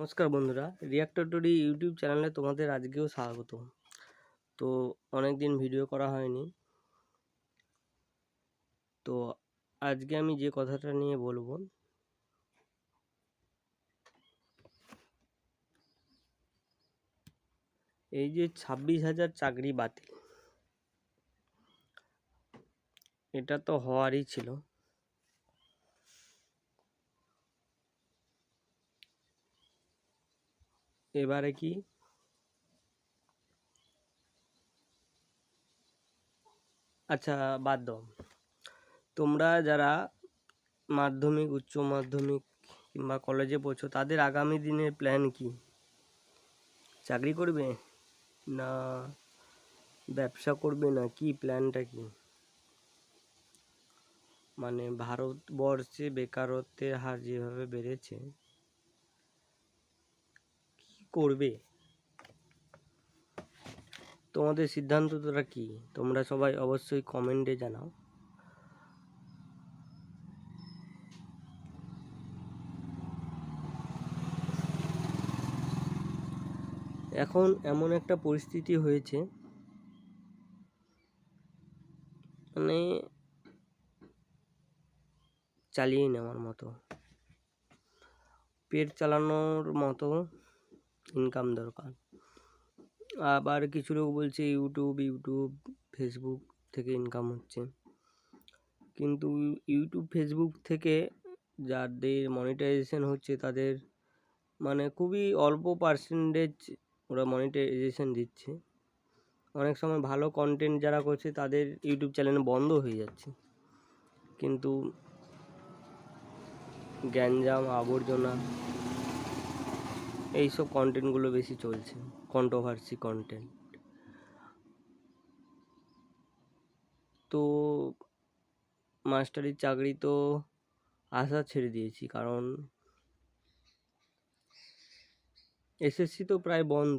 নমস্কার বন্ধুরা reactor টুডি YouTube চ্যানেলে তোমাদের আজকেও স্বাগত। তো অনেক দিন ভিডিও করা হয়নি। তো আজকে আমি যে কথাটা নিয়ে বলব, এই যে ছাব্বিশ হাজার চাকরি বাতিল, এটা তো হওয়ারই ছিল। এবারে কি? আচ্ছা বাদ দাও। তোমরা যারা মাধ্যমিক, উচ্চ মাধ্যমিক কিংবা কলেজে পড়ছো, তাদের আগামী দিনের প্ল্যান কি? চাকরি করবে? না ব্যবসা করবে? না কি প্ল্যানটা কি? মানে ভারতবর্ষে বেকারত্বের হার যেভাবে বেড়েছে করবে? তোমাদের সিদ্ধান্তটা কি? তোমরা সবাই অবশ্যই কমেন্টে জানাও। এখন এমন একটা পরিস্থিতি হয়েছে মানে চালিয়ে নেওয়ার মতো। পেট চালানোর মতো ইনকাম দরকার। আবার কিছু লোক বলছে ইউটিউব ইউটিউব ফেসবুক থেকে ইনকাম হচ্ছে। কিন্তু ইউটিউব ফেসবুক থেকে যাদের মনিটাইজেশন হচ্ছে তাদের মানে খুবই অল্প পার্সেন্টেজ ওরা মনিটাইজেশন দিচ্ছে। অনেক সময় ভালো কন্টেন্ট যারা করছে তাদের ইউটিউব চ্যানেল বন্ধ হয়ে যাচ্ছে। কিন্তু গ্যাঞ্জাম, আবর্জনা এইসব কন্টেন্টগুলো বেশি চলছে কন্ট্রোভার্সি কন্টেন্ট তো মাস্টারির চাকরি তো আশা ছেড়ে দিয়েছি, কারণ এসএসসি তো প্রায় বন্ধ।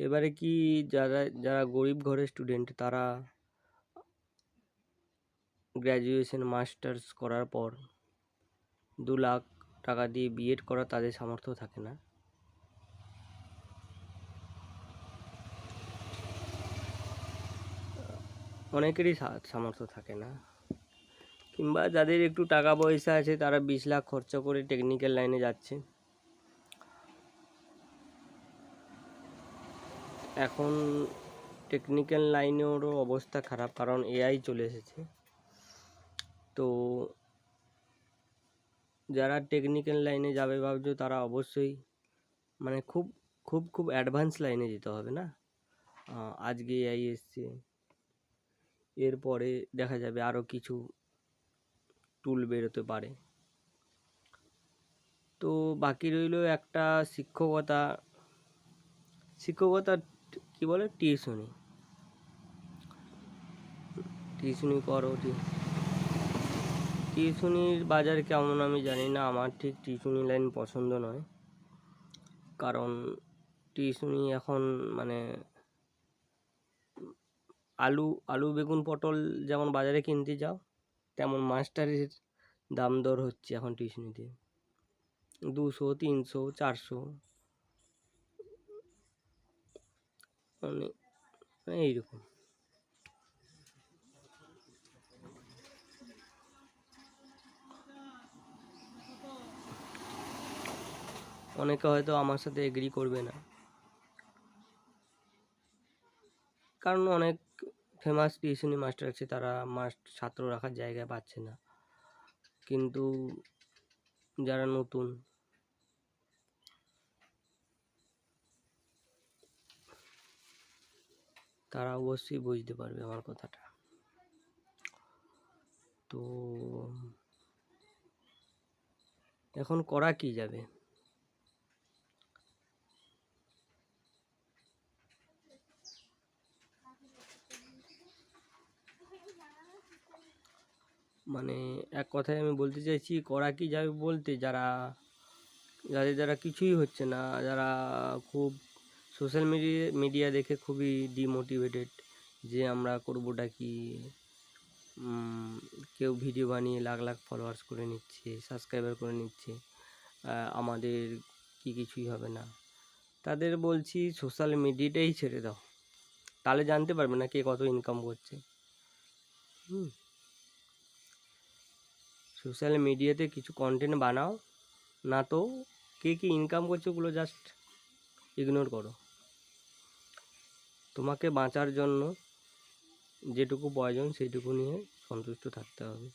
এবারে কি যারা যারা গরিব ঘরের স্টুডেন্ট তারা গ্র্যাজুয়েশন মাস্টার্স করার পর দু লাখ টাকা দিয়ে বিএড করা তাদের সামর্থ্য থাকে না। অনেকেরই সামর্থ্য থাকে না। কিংবা যাদের একটু টাকা পয়সা আছে, তারা বিশ লাখ খরচা করে টেকনিক্যাল লাইনে যাচ্ছে। এখন টেকনিক্যাল লাইনেরও অবস্থা খারাপ, কারণ এআই চলে এসেছে। তো যারা টেকনিক্যাল লাইনে যাবে ভাবছ তারা অবশ্যই মানে খুব খুব খুব অ্যাডভান্স লাইনে যেতে হবে না? আজকে এআই এসছে। এরপরে দেখা যাবে আরও কিছু টুল বেরোতে পারে। তো বাকি রইল একটা শিক্ষকতা। শিক্ষকতা কি বলে? টিউশনি টিউশনি করো টিউশনির বাজার কেমন আমি জানি না, আমার ঠিক টিউশনি লাইন পছন্দ নয়। কারণ টিউশনি এখন মানে আলু আলু, বেগুন, পটল যেমন বাজারে কিনতে যাও, তেমন মাস্টারের দাম দর হচ্ছে এখন টিউশনিতে। দুশো, তিনশো, চারশো। মানে এইরকম। অনেকে হয়তো আমার সাথে এগ্রি করবে না। কারণ অনেক ফেমাস টিউশনি মাস্টার আছে, তারা মাস্ট ছাত্র রাখার জায়গা পাচ্ছে না। কিন্তু যারা নতুন, তারা অবশ্যই বুঝতে পারবে আমার কথাটা। তো এখন করা কি যাবে? মানে এক কথায় আমি বলতে চাইছি করা কি যাবে বলতে যারা, যাদের যারা কিছুই হচ্ছে না, যারা খুব সোশ্যাল মিডিয়া মিডিয়া দেখে খুবই ডিমোটিভেটেড যে আমরা করবোটা কি কেউ ভিডিও বানিয়ে লাখ লাখ ফলোয়ার্স করে নিচ্ছে সাবস্ক্রাইবার করে নিচ্ছে আমাদের কি কিছুই হবে না। তাদের বলছি সোশ্যাল মিডিয়াটাই ছেড়ে দাও। তাহলে জানতে পারবে না কে কত ইনকাম করছে। হুম। সোশ্যাল মিডিয়াতে কিছু কন্টেন্ট বানাও, না তো কে কী ইনকাম করছে ওগুলো জাস্ট ইগনোর করো। তোমাকে বাঁচার জন্য যেটুকু প্রয়োজন সেইটুকু নিয়ে সন্তুষ্ট থাকতে হবে।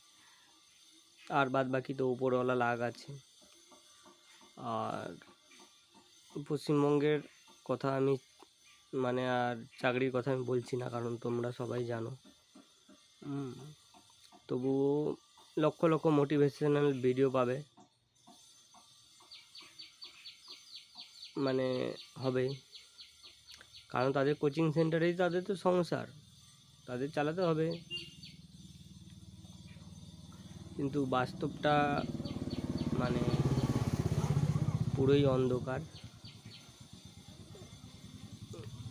আর বাদ বাকি তো উপরওয়ালা লাগ আছে। আর পশ্চিমবঙ্গের কথা আমি মানে আর চাকরির কথা আমি বলছি না, কারণ তোমরা সবাই জানো। তবুও লক্ষ লক্ষ মোটিভেশনাল ভিডিও পাবে। মানে হবে। কারণ তাদের কোচিং সেন্টারেই তাদের তো সংসার। তাদের চালাতে হবে। কিন্তু বাস্তবটা মানে পুরোই অন্ধকার।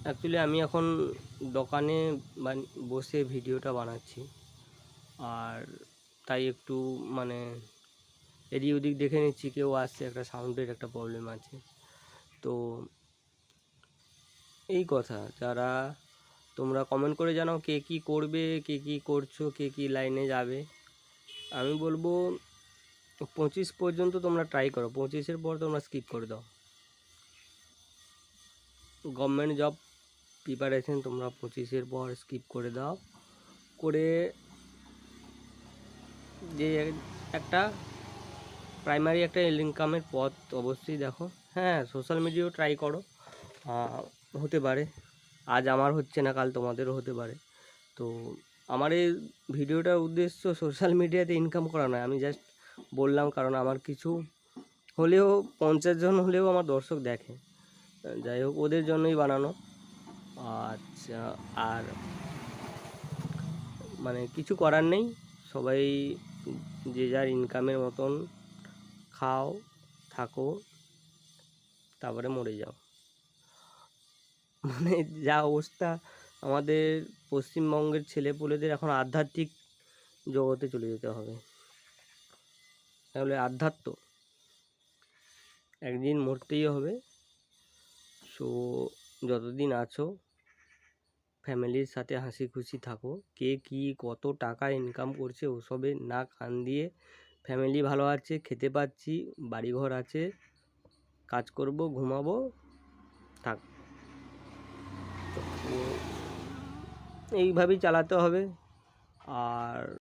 অ্যাকচুয়ালি আমি এখন দোকানে বসে ভিডিওটা বানাচ্ছি। আর তাই একটু মানে এদিক ওদিক দেখে নিচ্ছি, কেউ আসছে, একটা সাউন্ডের একটা প্রবলেম আছে। তো এই কথা, যারা তোমরা কমেন্ট করে জানাও কে কী করবে, কে কী করছ, কে কী লাইনে যাবে। আমি বলব, পঁচিশ পর্যন্ত তোমরা ট্রাই করো, পঁচিশের পর তোমরা স্কিপ করে দাও। গভর্নমেন্ট জব প্রিপারেশন তোমরা পঁচিশের পর স্কিপ করে দাও। করে যে একটা প্রাইমারি একটা ইনকামের পথ অবশ্যই দেখো। হ্যাঁ সোশ্যাল মিডিয়াও ট্রাই করো। হতে পারে। আজ আমার হচ্ছে না, কাল তোমাদেরও হতে পারে। তো আমার এই ভিডিওটার উদ্দেশ্য সোশ্যাল মিডিয়াতে ইনকাম করা নয়। আমি জাস্ট বললাম, কারণ আমার কিছু হলেও পঞ্চাশ জন হলেও আমার দর্শক দেখে। যাই হোক, ওদের জন্যই বানানো। আচ্ছা আর মানে কিছু করার নেই। সবাই যে যার ইনকামের মতন খাও, থাকো, তারপরে মরে যাও। মানে যা অবস্থা আমাদের পশ্চিমবঙ্গের ছেলেপুলেদের এখন আধ্যাত্মিক জগতে চলে যেতে হবে। তাহলে আধ্যাত্ম একদিন মরতেই হবে। সো, যতদিন আছো ফ্যামিলির সাথে হাসি খুশি থাকো। কে কী কত টাকা ইনকাম করছে ওসবে না কান দিয়ে ফ্যামিলি ভালো আছে, খেতে পাচ্ছি, বাড়িঘর আছে, কাজ করব, ঘুমাবো, থাক। এইভাবেই চালাতে হবে। আর